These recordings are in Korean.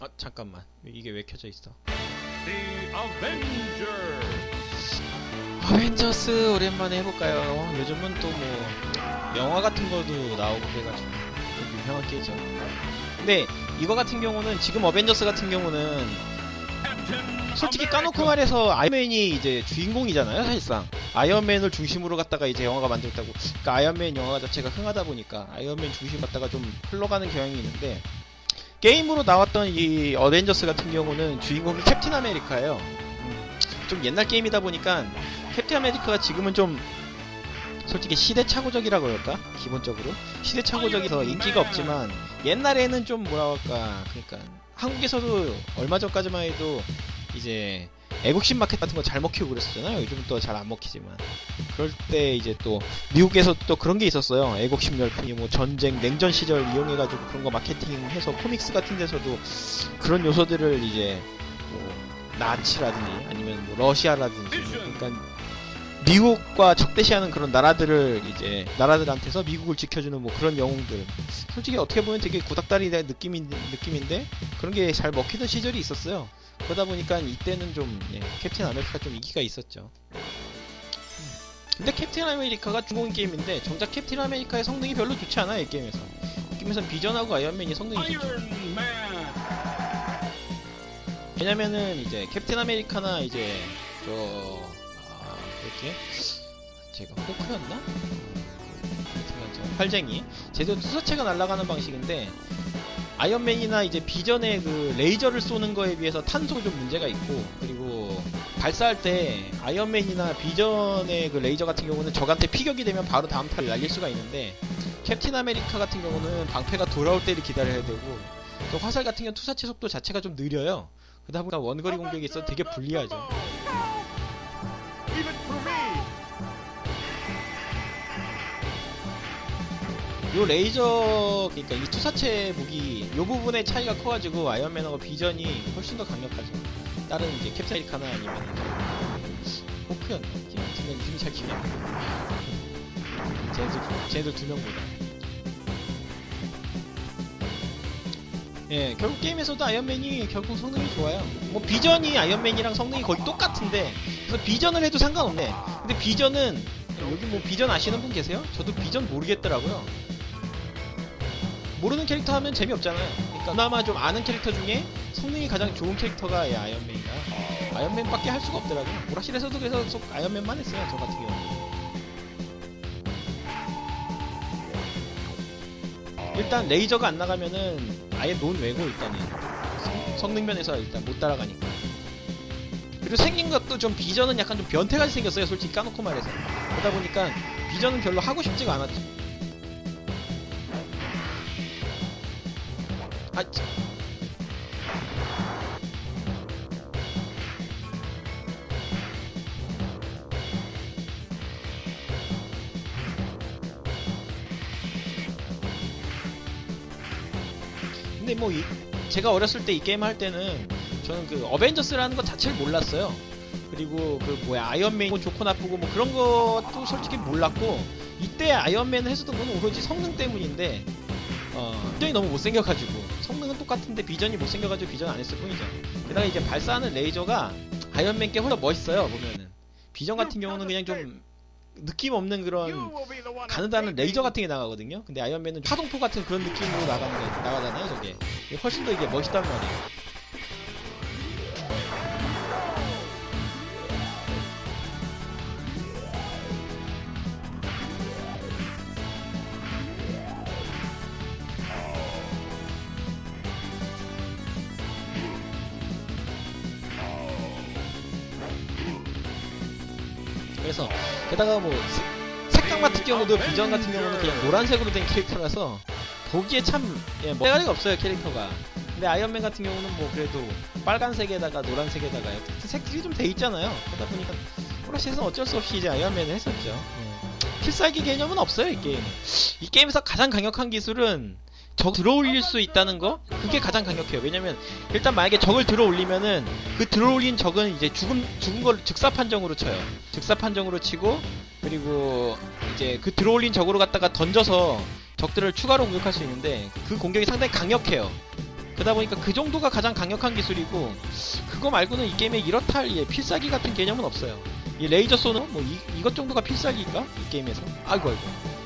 아 잠깐만 이게 왜 켜져 있어? The Avengers. 어벤져스 오랜만에 해볼까요? 요즘은 또 뭐 영화 같은 거도 나오고 그래가지고 좀 유명한 게죠. 근데 이거 같은 경우는 지금 어벤져스 같은 경우는 솔직히. 까놓고 말해서 아이언맨이 이제 주인공이잖아요 사실상 아이언맨을 중심으로 갖다가 이제 영화가 만들었다고 그러니까 아이언맨 영화 자체가 흥하다 보니까 아이언맨 중심 갖다가 좀 흘러가는 경향이 있는데 게임으로 나왔던 이 어벤져스 같은 경우는 주인공이 캡틴 아메리카예요. 음, 좀 옛날 게임이다 보니까 캡틴 아메리카가 지금은 좀 솔직히 시대착오적이라고 그럴까? 기본적으로. 시대착오적이서 인기가 없지만 옛날에는 좀 뭐라 할까 그러니까 한국에서도 얼마 전까지만 해도 이제 애국심 마켓 같은 거 잘 먹히고 그랬었잖아요. 요즘 또 잘 안 먹히지만 그럴 때 이제 또 미국에서 또 그런 게 있었어요. 애국심 열풍이 뭐 전쟁 냉전 시절 이용해가지고 그런 거 마케팅해서 코믹스 같은 데서도 그런 요소들을 이제 뭐 나치라든지 아니면 뭐 러시아라든지 그러니까 미국과 적대시하는 그런 나라들을 이제 나라들한테서 미국을 지켜주는 뭐 그런 영웅들 솔직히 어떻게 보면 되게 구닥다리 느낌인 느낌인데 그런 게 잘 먹히던 시절이 있었어요. 그러다 보니까 이때는 좀 예, 캡틴 아메리카 좀 인기가 있었죠. 근데 캡틴 아메리카가 주인공 게임인데 정작 캡틴 아메리카의 성능이 별로 좋지 않아요 이 게임에서. 이 게임에서는 비전하고 아이언맨이 성능이 좋죠. 왜냐면은 이제 캡틴 아메리카나 이제 저 아, 뭐였지? 제가 호크였나? 활쟁이 제도 투사체가 날아가는 방식인데 아이언맨이나 이제 비전의 그 레이저를 쏘는 거에 비해서 탄소 좀 문제가 있고 그리고 발사할 때 아이언맨이나 비전의 그 레이저 같은 경우는 적한테 피격이 되면 바로 다음 타를 날릴 수가 있는데 캡틴 아메리카 같은 경우는 방패가 돌아올 때를 기다려야 되고 또 화살 같은 경우 투사체 속도 자체가 좀 느려요. 그러다 보니까 원거리 공격이 있어 되게 불리하죠. 요 레이저 그러니까 이 투사체 무기 요 부분의 차이가 커가지고 아이언맨하고 비전이 훨씬 더 강력하죠. 다른 이제 아메리카나 아니면 호크였나? 지금 이름이 잘 기억이 안 나. 쟤네들 쟤네들 두 명보다. 예, 결국 게임에서도 아이언맨이 결국 성능이 좋아요. 뭐 비전이 아이언맨이랑 성능이 거의 똑같은데 그래서 비전을 해도 상관없네. 근데 비전은 여기 뭐 비전 아시는 분 계세요? 저도 비전 모르겠더라고요. 모르는 캐릭터 하면 재미없잖아요. 그러니까 그나마 좀 아는 캐릭터 중에 성능이 가장 좋은 캐릭터가 이 아이언맨이다. 아이언맨밖에 할 수가 없더라고요. 오락실에서도 그래서 속 아이언맨만 했어요. 저 같은 경우는. 일단 레이저가 안 나가면은 아예 논 외고 일단은 성, 성능 면에서 일단 못 따라가니까. 그리고 생긴 것도 좀 비전은 약간 좀 변태같이 생겼어요. 솔직히 까놓고 말해서. 그러다 보니까 비전은 별로 하고 싶지가 않았죠. 아, 참. 근데 뭐 이, 제가 어렸을 때 이 게임 할 때는 저는 그 어벤져스라는 것 자체를 몰랐어요. 그리고 그 뭐야 아이언맨이 뭐 좋고 나쁘고 뭐 그런 것도 솔직히 몰랐고 이때 아이언맨을 했었던 건 오로지 성능 때문인데 어, 비전이 너무 못생겨가지고 성능은 똑같은데 비전이 못생겨가지고 비전 안 했을 뿐이죠. 게다가 이제 발사하는 레이저가 아이언맨께 훨씬 멋있어요 보면은 비전 같은 경우는 그냥 좀 느낌 없는 그런. 가느다는 레이저 같은 게 나가거든요. 근데 아이언맨은 파동포 같은 그런 느낌으로 나가는 게 나가잖아요. 저게 훨씬 더 이게 멋있단 말이에요. 게다가 뭐 색, 색감 같은 경우도 비전 같은 경우는 그냥 노란색으로 된 캐릭터라서 보기에 참 예, 뭐 때가리가 없어요 캐릭터가. 근데 아이언맨 같은 경우는 뭐 그래도 빨간색에다가 노란색에다가 색들이 좀 돼 있잖아요. 그러다 보니까 오락실에서 어쩔 수 없이 이제 아이언맨을 했었죠. 예. 필살기 개념은 없어요 이 게임은. 이 게임에서 가장 강력한 기술은 적 들어올릴 수 있다는 거 그게 가장 강력해요. 왜냐면 일단 만약에 적을 들어올리면은 그 들어올린 적은 이제 죽은 죽은 걸 즉사 판정으로 쳐요. 즉사 판정으로 치고 그리고 이제 그 들어올린 적으로 갖다가 던져서 적들을 추가로 공격할 수 있는데 그 공격이 상당히 강력해요. 그러다 보니까 그 정도가 가장 강력한 기술이고 그거 말고는 이 게임에 이렇다 할 예, 필살기 같은 개념은 없어요. 이 레이저 쏘는 뭐 이, 이것 정도가 필살기인가 이 게임에서? 아이고 아이고.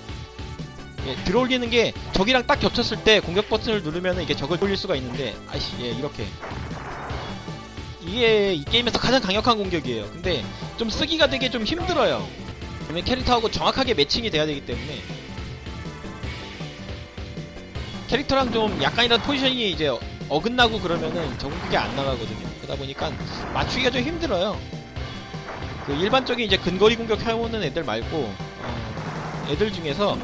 예, 들어올리는 게 적이랑 딱 겹쳤을 때 공격 버튼을 누르면 이게 적을 돌릴 수가 있는데 아이씨 예 이렇게 이게 이 게임에서 가장 강력한 공격이에요. 근데 좀 쓰기가 되게 좀 힘들어요. 왜냐면 캐릭터하고 정확하게 매칭이 돼야 되기 때문에 캐릭터랑 좀 약간이라도 포지션이 이제 어긋나고 그러면은 적응이 안 나가거든요. 그러다 보니까 맞추기가 좀 힘들어요. 그 일반적인 이제 근거리 공격 해오는 애들 말고 어, 애들 중에서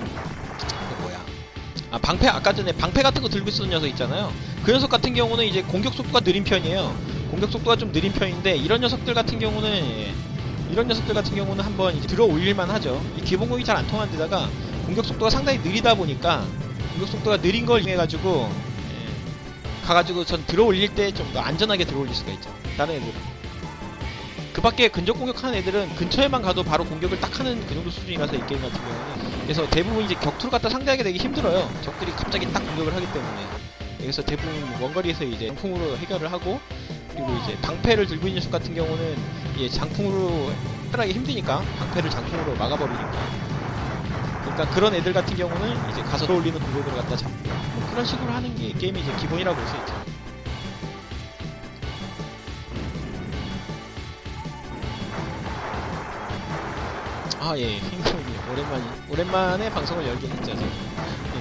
아 방패 아까 전에 방패 같은 거 들고 쓰는 녀석 있잖아요. 그 녀석 같은 경우는 이제 공격 속도가 느린 편이에요. 공격 속도가 좀 느린 편인데 이런 녀석들 같은 경우는 예, 이런 녀석들 같은 경우는 한번 이제 들어 올릴만 하죠. 이 기본 공이 잘 안 통한 데다가 공격 속도가 상당히 느리다 보니까 공격 속도가 느린 걸 이용해 가지고 예, 가가지고 전 들어 올릴 때 좀 더 안전하게 들어 올릴 수가 있죠. 다른 애들은. 그 밖에 근접 공격하는 애들은 근처에만 가도 바로 공격을 딱 하는 그 정도 수준이라서 이 게임 같은 경우는 그래서 대부분 이제 격투를 갖다 상대하게 되기 힘들어요. 적들이 갑자기 딱 공격을 하기 때문에 그래서 대부분 원거리에서 이제 장풍으로 해결을 하고 그리고 이제 방패를 들고 있는 녀석 같은 경우는 이제 장풍으로 해결하기 힘드니까 방패를 장풍으로 막아버리니까 그러니까 그런 애들 같은 경우는 이제 가서 올리는 공격을 갖다 잡고 뭐 그런 식으로 하는 게 게임의 이제 기본이라고 볼 수 있죠. 아, 예, 흰금이 오랜만이, 오랜만에 방송을 열긴 했죠, 지금. 예.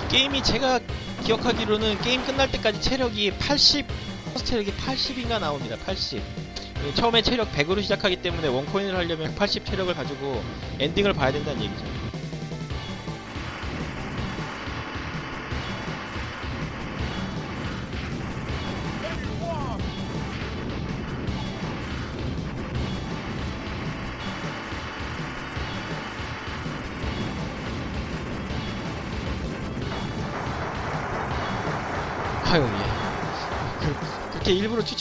이 게임이 제가 기억하기로는 게임 끝날 때까지 체력이 80, 체력이 80인가 나옵니다, 80. 예, 처음에 체력 100으로 시작하기 때문에 원코인을 하려면 80 체력을 가지고 엔딩을 봐야 된다는 얘기죠.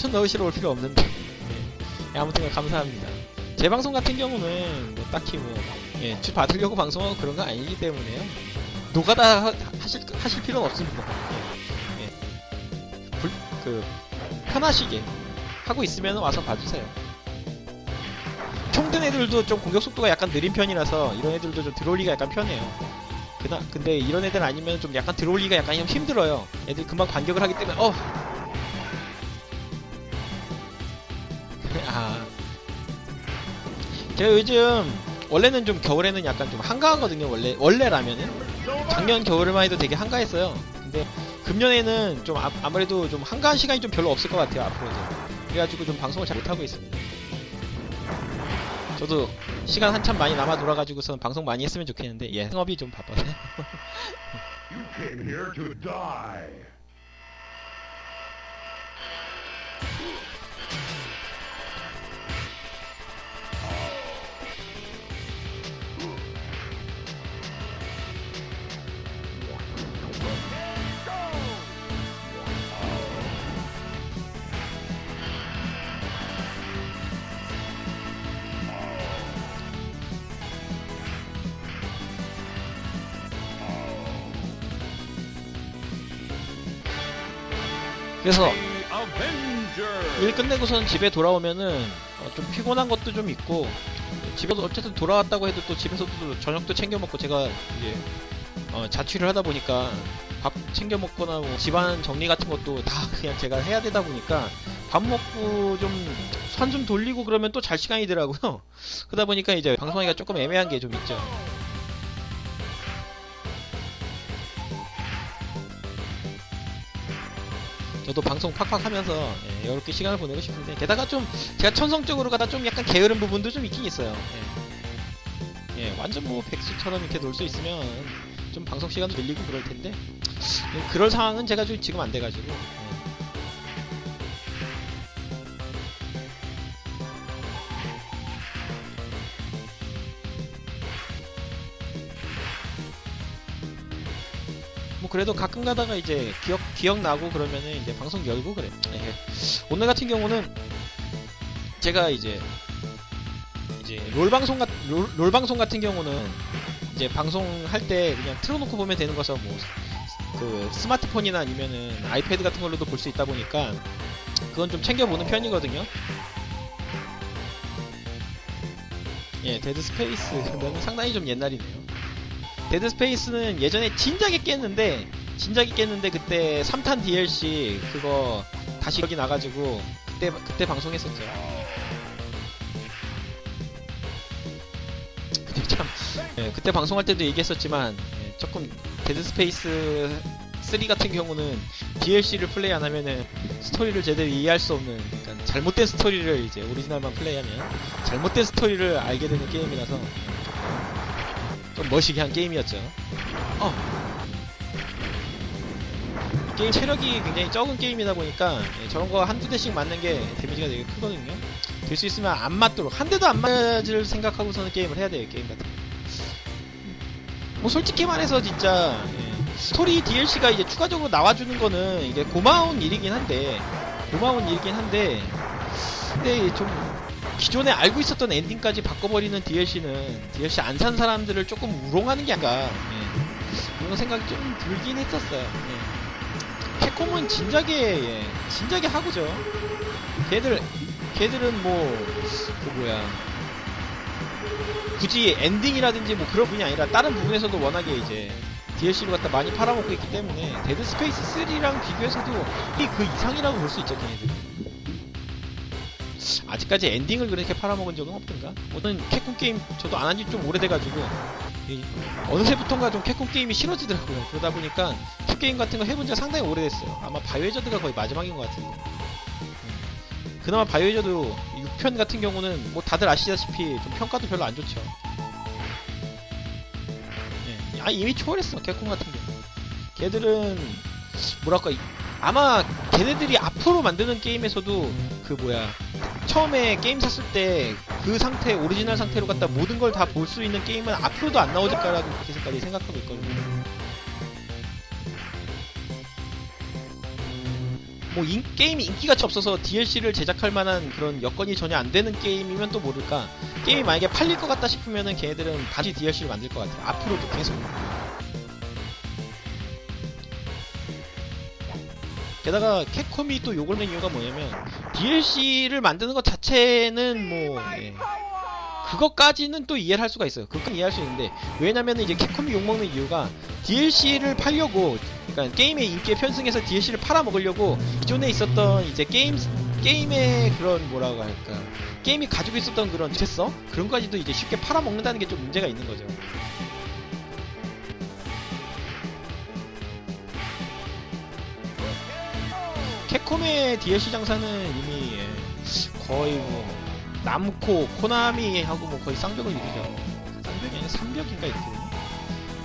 추천 넣으시러 올 필요 없는데. 예. 아무튼 감사합니다. 제 방송 같은 경우는 뭐 딱히 뭐, 예, 주 받으려고 방송하고 그런 거 아니기 때문에요. 노가다 하, 하실, 하실 필요는 없습니다. 예. 예. 불, 그, 편하시게 하고 있으면 와서 봐주세요. 총든 애들도 좀 공격 속도가 약간 느린 편이라서 이런 애들도 좀 들어올리가 약간 편해요. 그나 근데 이런 애들 아니면 좀 약간 들어올리가 약간 좀 힘들어요. 애들 금방 반격을 하기 때문에 어. 제가 요즘 원래는 좀 겨울에는 약간 좀 한가하거든요. 원래 원래라면은 작년 겨울에만 해도 되게 한가했어요. 근데 금년에는 좀 아, 아무래도 좀 한가한 시간이 좀 별로 없을 것 같아요. 앞으로도. 그래가지고 좀 방송을 잘 못하고 있습니다. 저도 시간 한참 많이 남아 돌아가지고선 방송 많이 했으면 좋겠는데 예 생업이 좀 바빠서 그래서. 일 끝내고선 집에 돌아오면은 어, 좀 피곤한 것도 좀 있고 집에도 어쨌든 돌아왔다고 해도 또 집에서도 또 저녁도 챙겨 먹고 제가 이제 어, 자취를 하다 보니까 밥 챙겨 먹거나 뭐 집안 정리 같은 것도 다 그냥 제가 해야 되다 보니까 밥 먹고 좀 산 좀 돌리고 그러면 또 잘 시간이더라고요. 그러다 보니까 이제 방송하기가 조금 애매한 게 좀 있죠. 저도 방송 팍팍 하면서 예, 이렇게 시간을 보내고 싶은데 게다가 좀 제가 천성적으로 가다 좀 약간 게으른 부분도 좀 있긴 있어요. 예, 예, 완전 뭐 백수처럼 이렇게 놀 수 있으면 좀 방송 시간도 늘리고 그럴 텐데 예, 그럴 상황은 제가 좀 지금 안 돼가지고 그래도 가끔 가다가 이제 기억 기억 나고 그러면은 이제 방송 열고 그래. 예. 오늘 같은 경우는 제가 이제 이제 롤 방송 같 롤, 롤 방송 같은 경우는 이제 방송할 때 그냥 틀어놓고 보면 되는 거서 뭐 그 스마트폰이나 아니면은 아이패드 같은 걸로도 볼 수 있다 보니까 그건 좀 챙겨보는 편이거든요. 예, 데드 스페이스는 상당히 좀 옛날이네요. 데드 스페이스는 예전에 진작에 깼는데 진작에 깼는데 그때 3탄 DLC 그거 다시 여기 나가지고 그때 그때 방송했었죠. 그때 참 예, 그때 방송할 때도 얘기했었지만 예, 조금 데드 스페이스 3 같은 경우는 DLC를 플레이 안 하면은 스토리를 제대로 이해할 수 없는 그러니까 잘못된 스토리를 이제 오리지널만 플레이하면 잘못된 스토리를 알게 되는 게임이라서 좀 멋있게 한 게임이었죠. 어. 게임 체력이 굉장히 적은 게임이다 보니까 예, 저런 거 한두 대씩 맞는 게 데미지가 되게 크거든요. 될 수 있으면 안 맞도록 한 대도 안 맞을 생각하고서는 게임을 해야 돼요. 게임 같은 거. 뭐 솔직히 말해서 진짜 예, 스토리 DLC가 이제 추가적으로 나와주는 거는 이게 고마운 일이긴 한데 고마운 일이긴 한데 근데 좀 기존에 알고 있었던 엔딩까지 바꿔버리는 DLC는 DLC 안 산 사람들을 조금 우롱하는 게 아닌가 예, 이런 생각이 좀 들긴 했었어요. 예. 캡콤은 진작에 예, 진작에 하고죠. 걔들 걔들은 뭐 그 뭐야 굳이 엔딩이라든지 뭐 그런 부분이 아니라 다른 부분에서도 워낙에 이제 DLC를 갖다 많이 팔아먹고 있기 때문에 데드 스페이스 3랑 비교해서도 이 그 이상이라고 볼 수 있죠 걔네들 아직까지 엔딩을 그렇게 팔아먹은 적은 없던가? 저는 캡콤 게임 저도 안 한 지 좀 오래돼가지고 이 어느새부턴가 좀 캡콤 게임이 싫어지더라고요 그러다 보니까 캡 게임 같은 거 해본 지가 상당히 오래됐어요 아마 바이오헤저드가 거의 마지막인 것 같은데 음. 그나마 바이오헤저드 6편 같은 경우는 뭐 다들 아시다시피 좀 평가도 별로 안 좋죠 예. 아 이미 초월했어 캡콤 같은 경우 걔들은 뭐랄까 이- 아마 걔네들이 앞으로 만드는 게임에서도 그 뭐야 처음에 게임 샀을 때 그 상태 오리지널 상태로 갖다 모든 걸 다 볼 수 있는 게임은 앞으로도 안 나오질까라고 그렇게까지 생각하고 있거든요. 뭐 인- 게임이 인기가 없어서 DLC를 제작할 만한 그런 여건이 전혀 안 되는 게임이면 또 모를까? 게임이 만약에 팔릴 것 같다 싶으면은 걔네들은 다시 DLC를 만들 것 같아요. 앞으로도 계속 게다가 캡콤이 또 욕을 낸 이유가 뭐냐면 DLC를 만드는 것 자체는 뭐 예, 그것까지는 또 이해를 할 수가 있어요. 그건 이해할 수 있는데 왜냐면 이제 캡콤이 욕먹는 이유가 DLC를 팔려고 그러니까 게임의 인기에 편승해서 DLC를 팔아먹으려고 기존에 있었던 이제 게임 게임의 그런 뭐라고 할까 게임이 가지고 있었던 그런 정체성 그런 거까지도 이제 쉽게 팔아먹는다는 게 좀 문제가 있는 거죠. 캡콤의 DLC 장사는 이미 예, 거의 뭐 남코, 코나미하고 뭐 거의 쌍벽을 이루죠. 쌍벽이 아니라 삼벽인가 이렇게.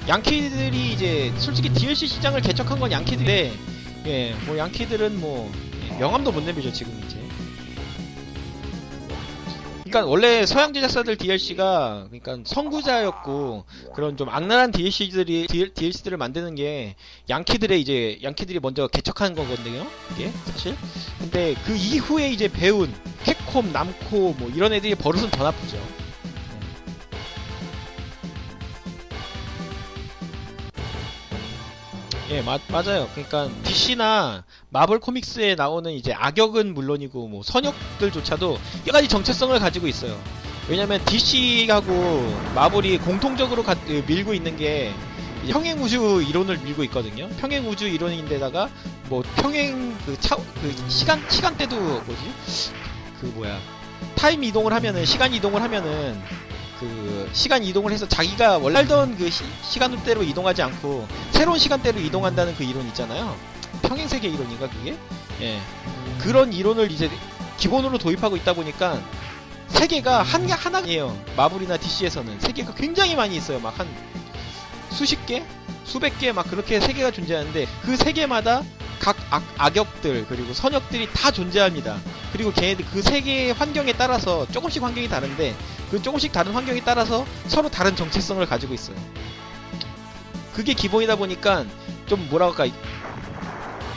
양키들이 이제 솔직히 DLC 시장을 개척한 건 양키들인데 예, 뭐 양키들은 뭐 예, 명함도 못 내밀죠 지금. 그러니까 원래 서양 제작사들 DLC가 그러니까 선구자였고 그런 좀 악랄한 DLC들이 DLC들을 만드는 게 양키들의 이제 양키들이 먼저 개척한 거거든요. 이게 사실. 근데 그 이후에 이제 배운 캡콤, 남코 뭐 이런 애들이 버릇은 더 나쁘죠. 예, 맞, 맞아요. 그러니까 DC나 마블 코믹스에 나오는 이제 악역은 물론이고 뭐 선역들조차도 여러 가지 정체성을 가지고 있어요. 왜냐면 DC하고 마블이 공통적으로 가- 그 밀고 있는 게 평행 우주 이론을 밀고 있거든요. 평행 우주 이론인데다가 뭐 평행 그 차, 그 시간 시간대도 뭐지? 그 뭐야? 타임 이동을 하면은 시간 이동을 하면은 그 시간 이동을 해서 자기가 원래 살던 그 시, 시간대로 이동하지 않고 새로운 시간대로 이동한다는 그 이론 있잖아요. 평행 세계 이론인가 그게? 예. 그런 이론을 이제 기본으로 도입하고 있다 보니까 세계가 한 개 하나예요. 마블이나 DC에서는 세계가 굉장히 많이 있어요. 막 한 수십 개, 수백 개 막 그렇게 세계가 존재하는데 그 세계마다 각 악, 악역들 그리고 선역들이 다 존재합니다. 그리고 걔네들 그 세계의 환경에 따라서 조금씩 환경이 다른데 그 조금씩 다른 환경에 따라서 서로 다른 정체성을 가지고 있어요. 그게 기본이다 보니까 좀 뭐라 할까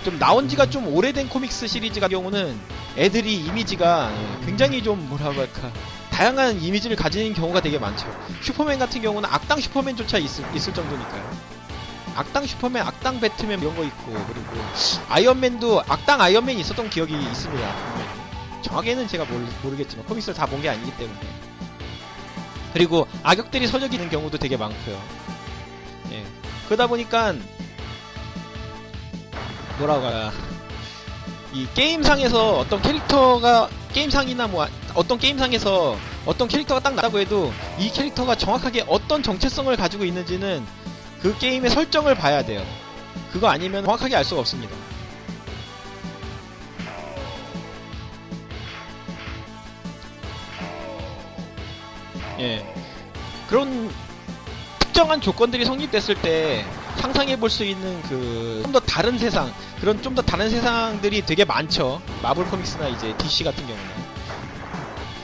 좀 나온 지가 좀 오래된 코믹스 시리즈 같은 경우는 애들이 이미지가 굉장히 좀 뭐라고 할까 다양한 이미지를 가지는 경우가 되게 많죠. 슈퍼맨 같은 경우는 악당 슈퍼맨조차 있을, 있을 정도니까요. 악당 슈퍼맨, 악당 배트맨 이런 거 있고 그리고 아이언맨도 악당 아이언맨이 있었던 기억이 있습니다. 정확히는 제가 모르, 모르겠지만 코믹스를 다 본 게 아니기 때문에 그리고 악역들이 서적이 있는 경우도 되게 많고요. 예. 그러다 보니까 뭐라고 해야 이 게임상에서 어떤 캐릭터가 게임상이나 뭐 어떤 게임상에서 어떤 캐릭터가 딱 나다고 해도 이 캐릭터가 정확하게 어떤 정체성을 가지고 있는지는 그 게임의 설정을 봐야 돼요. 그거 아니면 정확하게 알 수가 없습니다. 예. 그런 특정한 조건들이 성립됐을 때 상상해 볼 수 있는 그 좀 더 다른 세상 그런 좀 더 다른 세상들이 되게 많죠 마블 코믹스나 이제 DC 같은 경우는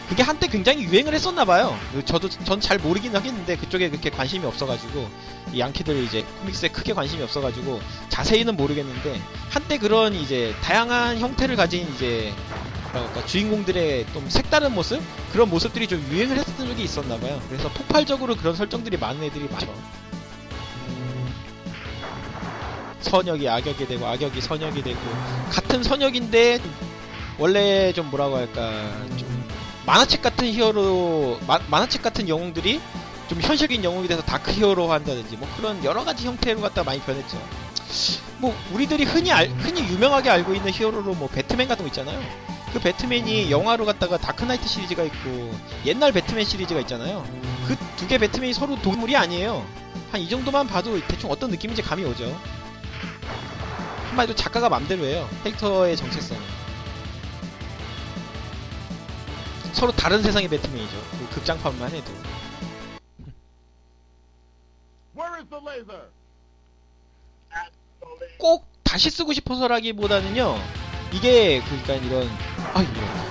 그게 한때 굉장히 유행을 했었나 봐요. 그 저도 전 잘 모르긴 하겠는데 그쪽에 그렇게 관심이 없어가지고 이 양키들이 이제 코믹스에 크게 관심이 없어가지고 자세히는 모르겠는데 한때 그런 이제 다양한 형태를 가진 이제 뭐랄까 주인공들의 좀 색다른 모습? 그런 모습들이 좀 유행을 했었던 적이 있었나 봐요. 그래서 폭발적으로 그런 설정들이 많은 애들이 많죠. 선역이 악역이 되고 악역이 선역이 되고 같은 선역인데 원래 좀 뭐라고 할까 좀 만화책 같은 히어로 마- 만화책 같은 영웅들이 좀 현실적인 영웅이 돼서 다크 히어로 한다든지 뭐 그런 여러 가지 형태로 갖다 많이 변했죠. 뭐 우리들이 흔히 알, 흔히 유명하게 알고 있는 히어로로 뭐 배트맨 같은 거 있잖아요. 그 배트맨이 영화로 갖다가 다크나이트 시리즈가 있고 옛날 배트맨 시리즈가 있잖아요. 그 두 개 배트맨이 서로 동물이 아니에요. 한 이 정도만 봐도 대충 어떤 느낌인지 감이 오죠. 한마디로 작가가 맘대로 해요. 캐릭터의 정체성. 서로 다른 세상의 배트맨이죠. 그 극장판만 해도. 꼭 다시 쓰고 싶어서라기보다는요. 이게 그러니까 이런 아 이런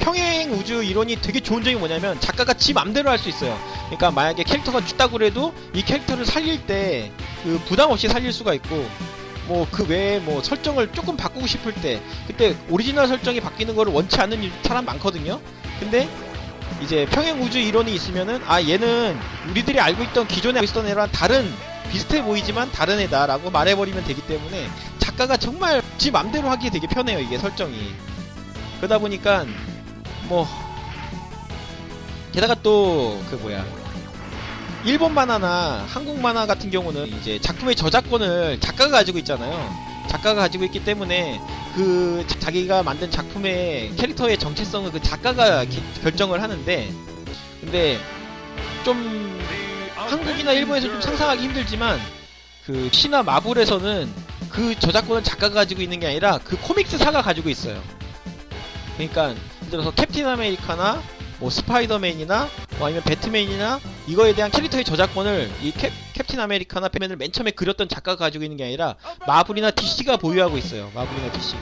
평행 우주 이론이 되게 좋은 점이 뭐냐면 작가가 지 맘대로 할 수 있어요. 그러니까 만약에 캐릭터가 죽다고 그래도 이 캐릭터를 살릴 때 그 부담 없이 살릴 수가 있고 뭐 그 외에 뭐 설정을 조금 바꾸고 싶을 때 그때 오리지널 설정이 바뀌는 거를 원치 않는 사람 많거든요. 근데 이제 평행 우주 이론이 있으면은 아 얘는 우리들이 알고 있던 기존에 있었던 애랑 다른 비슷해 보이지만 다른 애다라고 말해버리면 되기 때문에 작가가 정말 지 맘대로 하기에 되게 편해요 이게 설정이. 그러다 보니까 뭐 게다가 또 그 뭐야. 일본 만화나 한국 만화 같은 경우는 이제 작품의 저작권을 작가가 가지고 있잖아요. 작가가 가지고 있기 때문에 그 자- 자기가 만든 작품의 캐릭터의 정체성을 그 작가가 기- 결정을 하는데 근데 좀 한국이나 일본에서 좀 상상하기 힘들지만 그 시나 마블에서는 그 저작권을 작가가 가지고 있는 게 아니라 그 코믹스사가 가지고 있어요. 그러니까 예를 들어서 캡틴 아메리카나 뭐 스파이더맨이나 뭐 아니면 배트맨이나 이거에 대한 캐릭터의 저작권을 이 캡, 캡틴 아메리카나 배맨을 맨 처음에 그렸던 작가가 가지고 있는 게 아니라 마블이나 DC가 보유하고 있어요. 마블이나 DC가.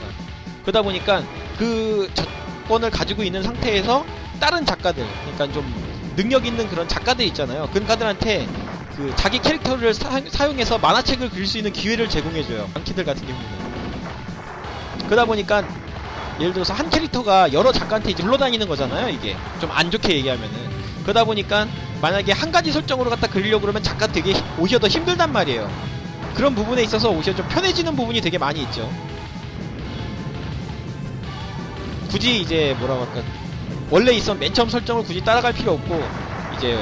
그러다 보니까 그 저작권을 가지고 있는 상태에서 다른 작가들, 그러니까 좀 능력 있는 그런 작가들 있잖아요. 그 작가들한테 그 자기 캐릭터를 사, 사용해서 만화책을 그릴 수 있는 기회를 제공해줘요. 안키들 같은 경우는. 그러다 보니까 예를 들어서 한 캐릭터가 여러 작가한테 이제 흘러다니는 거잖아요. 이게 좀 안 좋게 얘기하면은. 그러다 보니까 만약에 한 가지 설정으로 갖다 그리려고 그러면 작가 되게 히- 오히려 더 힘들단 말이에요. 그런 부분에 있어서 오히려 좀 편해지는 부분이 되게 많이 있죠. 굳이 이제 뭐라고 할까 원래 있던 맨 처음 설정을 굳이 따라갈 필요 없고 이제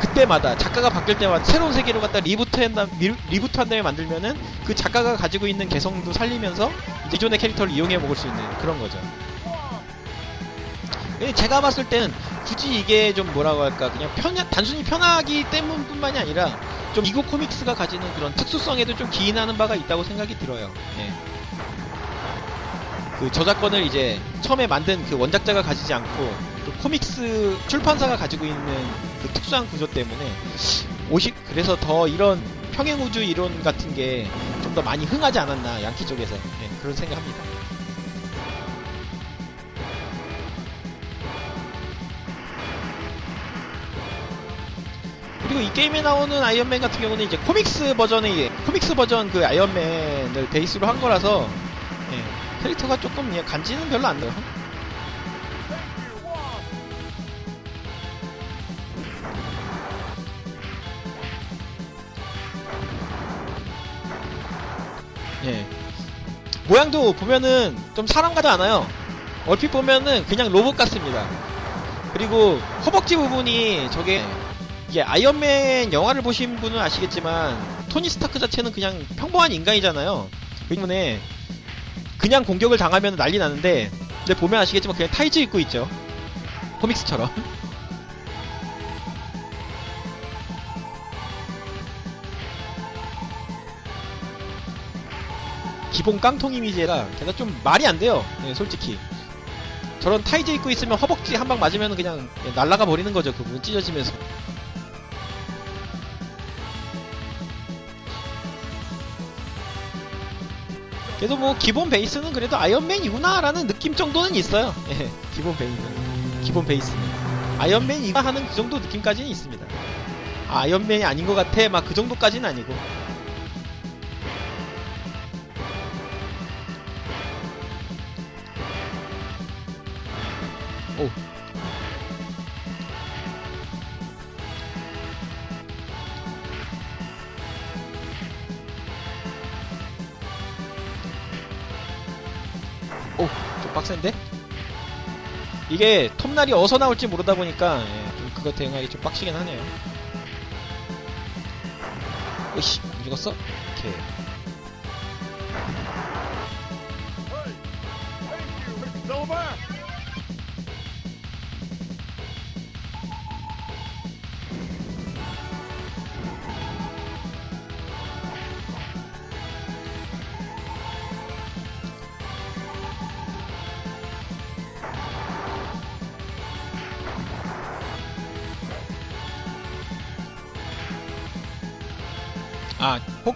그때마다 작가가 바뀔 때마다 새로운 세계로 갖다 리부트한 다음 리, 리부트한 다음에 만들면은 그 작가가 가지고 있는 개성도 살리면서 기존의 캐릭터를 이용해 먹을 수 있는 그런 거죠. 제가 봤을 때는 굳이 이게 좀 뭐라고 할까 그냥 편 단순히 편하기 때문뿐만이 아니라 좀 이거 코믹스가 가지는 그런 특수성에도 좀 기인하는 바가 있다고 생각이 들어요. 예. 그 저작권을 이제 처음에 만든 그 원작자가 가지지 않고 그 코믹스 출판사가 가지고 있는 그 특수한 구조 때문에 오십 그래서 더 이런 평행 우주 이론 같은 게 좀 더 많이 흥하지 않았나 양키 쪽에서 예, 그런 생각합니다. 그리고 이 게임에 나오는 아이언맨 같은 경우는 이제 코믹스 버전의 코믹스 버전 그 아이언맨을 베이스로 한 거라서 예, 캐릭터가 조금 예, 간지는 별로 안 나요. 예. 모양도 보면은 좀 사람 같지 않아요. 얼핏 보면은 그냥 로봇 같습니다. 그리고 허벅지 부분이 저게 이게 아이언맨 영화를 보신 분은 아시겠지만 토니 스타크 자체는 그냥 평범한 인간이잖아요. 그 때문에 그냥 공격을 당하면 난리 나는데 근데 보면 아시겠지만 그냥 타이즈 입고 있죠. 코믹스처럼. 기본 깡통 이미지라 걔가 좀 말이 안 돼요. 예, 솔직히. 저런 타이즈 입고 있으면 허벅지 한 방 맞으면 그냥 예, 날아가 버리는 거죠. 그 부분 찢어지면서. 그래도 뭐 기본 베이스는 그래도 아이언맨이구나라는 느낌 정도는 있어요. 예, 기본 베이스는. 기본 베이스는. 아이언맨 이가 하는 그 정도 느낌까지는 있습니다. 아, 아이언맨이 아닌 것 같아. 막 그 정도까지는 아니고. 이게 톱날이 어디서 나올지 모르다 보니까 예, 좀 그거 대응하기 좀 빡시긴 하네요. 으이씨, 안 죽었어? 오케이.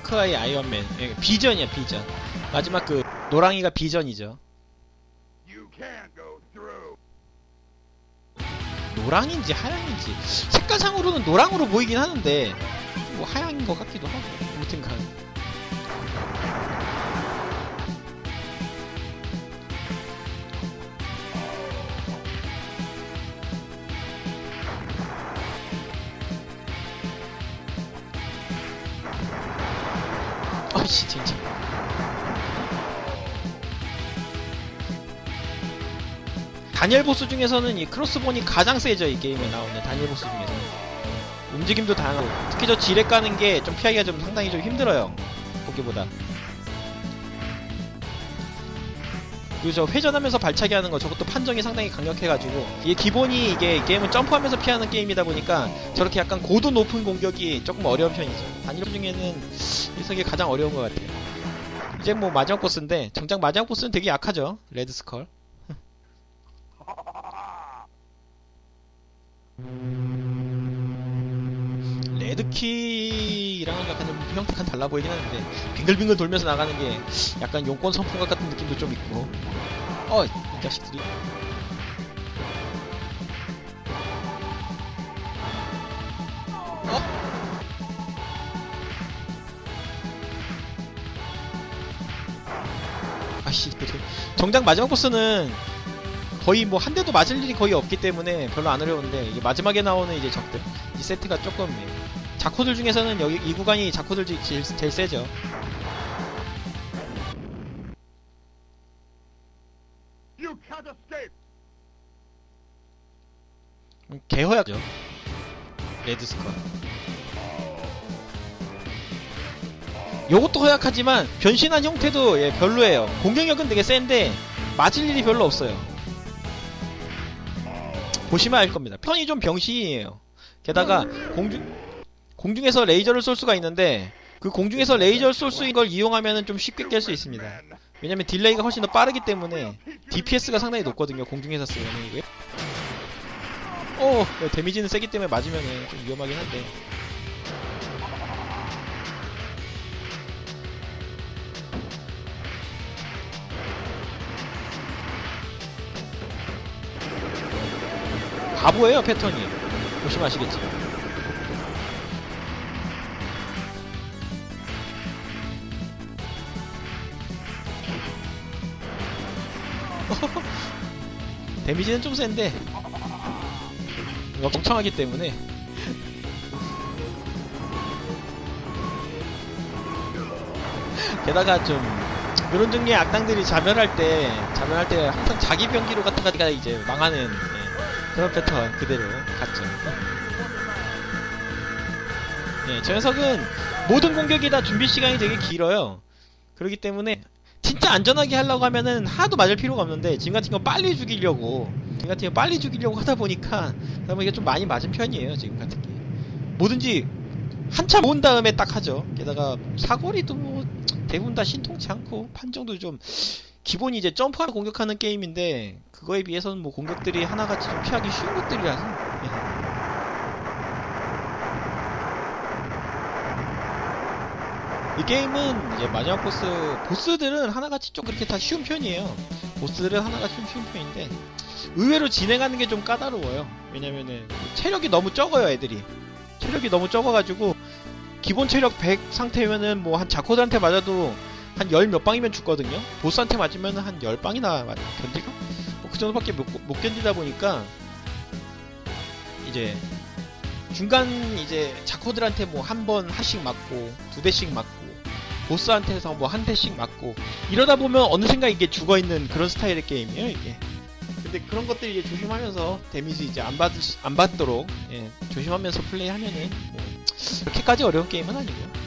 아, 호크아이 아이언맨. 예, 비전이야, 비전. 마지막 그 노랑이가 비전이죠. 노랑인지 하양인지 색깔상으로는 노랑으로 보이긴 하는데 뭐 하양인 것 같기도 하고 아이씨 진짜. 다니엘 보스 중에서는 이 크로스본이 가장 세죠 이 게임에 나오는 다니엘 보스 중에서는. 움직임도 다양하고. 특히 저 지뢰 까는 게 좀 피하기가 좀 상당히 좀 힘들어요 보기보다. 그리고 저 회전하면서 발차기 하는 거 저것도 판정이 상당히 강력해가지고. 이게 기본이 이게 게임은 점프하면서 피하는 게임이다 보니까 저렇게 약간 고도 높은 공격이 조금 어려운 편이죠. 다니엘 중에는 이석이 가장 어려운 것 같아요. 이제 뭐 마지막 보스인데 정작 마지막 보스는 되게 약하죠? 레드 스컬. 레드키랑은 약간 좀 형태가 달라 보이긴 하는데 빙글빙글 돌면서 나가는 게 약간 용권 선풍각 같은 느낌도 좀 있고. 어, 이 자식들이 아씨, 정작 마지막 보스는 거의 뭐 한 대도 맞을 일이 거의 없기 때문에 별로 안 어려운데 이게 마지막에 나오는 이제 적들 이 세트가 조금 예, 자코들 중에서는 여기 이 구간이 자코들 중 제일, 제일 세죠. 음, 개허야죠. 레드스컬. 요것도 허약하지만 변신한 형태도 예, 별로예요. 공격력은 되게 센데 맞을 일이 별로 없어요. 보시면 알 겁니다. 편이 좀 병신이에요. 게다가 공중 공중에서 레이저를 쏠 수가 있는데 그 공중에서 레이저를 쏠 수 있는 걸 이용하면 좀 쉽게 깰 수 있습니다. 왜냐면 딜레이가 훨씬 더 빠르기 때문에 DPS가 상당히 높거든요. 공중에서 쓰면 이게. 어, 데미지는 세기 때문에 맞으면 좀 위험하긴 한데. 바보예요 패턴이. 보시면 아시겠지. 데미지는 좀 센데. 멍청하기 때문에. 게다가 좀 그런 종류의 악당들이 자멸할 때 자멸할 때 항상 자기 병기로 갖다가 이제 망하는 예, 그런 패턴 그대로 갔죠. 예, 저 녀석은 모든 공격이 다 준비 시간이 되게 길어요. 그렇기 때문에 진짜 안전하게 하려고 하면은 하나도 맞을 필요가 없는데 지금 같은 거 빨리 죽이려고 지금 같은 거 빨리 죽이려고 하다 보니까 하다 보니까 좀 많이 맞은 편이에요 지금 같은 게 뭐든지 한참 모은 다음에 딱 하죠 게다가 사거리도 뭐 대부분 다 신통치 않고 판정도 좀 기본이 이제 점프하고 공격하는 게임인데 그거에 비해서는 뭐 공격들이 하나같이 좀 피하기 쉬운 것들이라서 예. 이 게임은 이제 마지막 보스 보스들은 하나같이 좀 그렇게 다 쉬운 편이에요. 보스들은 하나같이 좀 쉬운 편인데 의외로 진행하는 게 좀 까다로워요. 왜냐면은 체력이 너무 적어요, 애들이. 체력이 너무 적어가지고 기본 체력 100 상태면은 뭐 한 자코들한테 맞아도 한 열 몇 방이면 죽거든요. 보스한테 맞으면 한 열 방이나 견딜까? 뭐그 정도밖에 못, 못 견디다 보니까 이제 중간 이제 자코들한테 뭐 한번 하씩 맞고 두 대씩 맞고 보스한테서 뭐 한 대씩 맞고 이러다 보면 어느샌가 이게 죽어 있는 그런 스타일의 게임이에요 이게. 근데 그런 것들 이제 조심하면서 데미지 이제 안 받을 수- 안 받도록 예, 조심하면서 플레이하면은 뭐 그렇게까지 어려운 게임은 아니고요.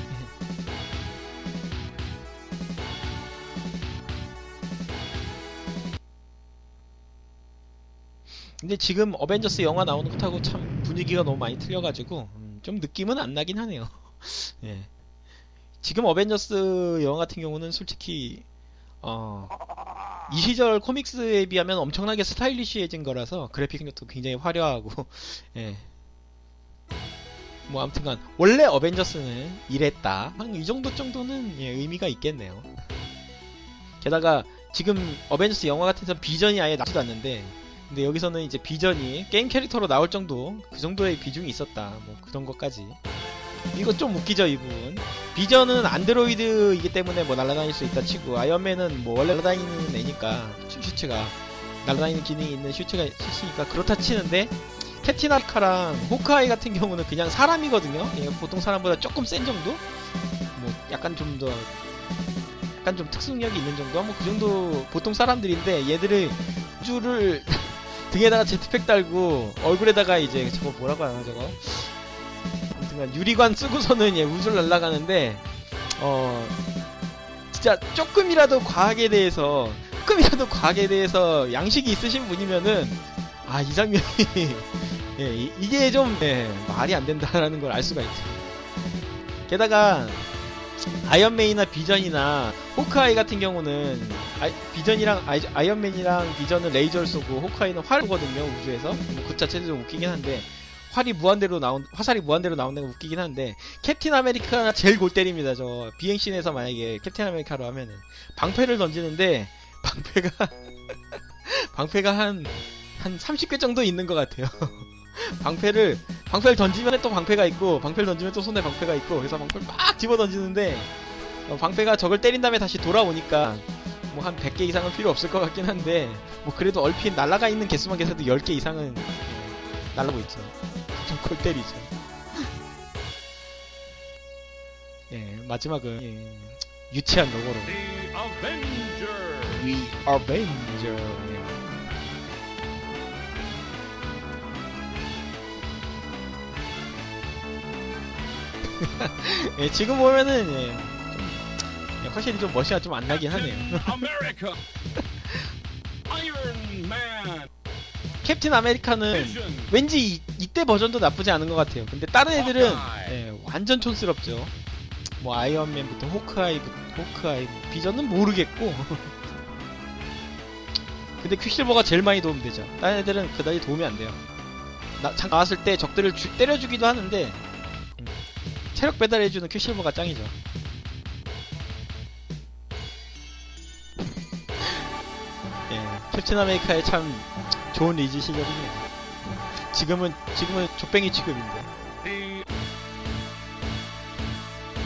근데 지금 어벤져스 영화 나오는 것하고 참 분위기가 너무 많이 틀려가지고 음, 좀 느낌은 안 나긴 하네요. 예. 지금 어벤져스 영화 같은 경우는 솔직히 어, 이 시절 코믹스에 비하면 엄청나게 스타일리시해진 거라서 그래픽력도 굉장히 화려하고 예. 뭐 아무튼간 원래 어벤져스는 이랬다. 한 이 정도 정도는 예, 의미가 있겠네요. 게다가 지금 어벤져스 영화 같은 데서 비전이 아예 나지도 않는데 근데 여기서는 이제 비전이 게임 캐릭터로 나올 정도 그 정도의 비중이 있었다. 뭐 그런 것까지. 이거 좀 웃기죠 이 부분. 비전은 안드로이드이기 때문에 뭐 날아다닐 수 있다 치고 아이언맨은 뭐 원래 날아다니는 애니까 슈- 슈츠가 날아다니는 기능이 있는 슈츠가 슈츠니까 그렇다 치는데 아메리카랑 호크아이 같은 경우는 그냥 사람이거든요. 예, 보통 사람보다 조금 센 정도? 뭐 약간 좀 더 약간 좀 특수능력이 있는 정도? 뭐 그 정도 보통 사람들인데 얘들을 우주를 등에다가 제트팩 달고 얼굴에다가 이제 저거 뭐라고 하나 저거 아무튼 유리관 쓰고서는 예, 우주를 날아가는데 어 진짜 조금이라도 과학에 대해서 조금이라도 과학에 대해서 양식이 있으신 분이면은 아이 장면이 예, 이- 이게 좀 예, 말이 안 된다라는 걸 알 수가 있죠. 게다가 아이언맨이나 비전이나 호크아이 같은 경우는 아, 비전이랑 아이, 아이 언맨이랑 비전은 레이저를 쏘고 호크아이는 활을 쏘거든요 우주에서. 뭐그 자체도 좀 웃기긴 한데 활이 무한대로 나온 화살이 무한대로 나오는 건 웃기긴 한데 캡틴 아메리카가 제일 골 때립니다 저. 비행신에서 만약에 캡틴 아메리카로 하면은. 방패를 던지는데 방패가 방패가 한 한 30개 정도 있는 것 같아요. 방패를 방패를 던지면 또 방패가 있고 방패를 던지면 또 손에 방패가 있고 그래서 방패를 막 집어 던지는데 어, 방패가 적을 때린 다음에 다시 돌아오니까 뭐 한 100개 이상은 필요 없을 것 같긴 한데 뭐 그래도 얼핏 날아가 있는 개수만 계산해도 10개 이상은 날라고 있죠. 좀 골 때리죠. 예, 마지막은 예, 유치한 로고로! We Avenger. 예. 예, 지금 보면은 예, 좀, 예, 확실히 좀 멋이가 좀 안 나긴 하네요. 캡틴 아메리카는! 왠지 이, 이때 버전도 나쁘지 않은 것 같아요. 근데 다른 애들은. 예, 완전 촌스럽죠. 뭐 아이언맨부터 호크아이, 호크아이, 뭐 비전은 모르겠고. 근데 퀵실버가 제일 많이 도움되죠. 다른 애들은 그다지 도움이 안 돼요. 나, 잠깐 나왔을 때 적들을 주- 때려주기도 하는데 음, 체력 배달해주는 퀵실버가 짱이죠. 예, 캡틴 아메리카의 참 좋은 리즈 시절이네요. 지금은 지금은 족뱅이 취급인데.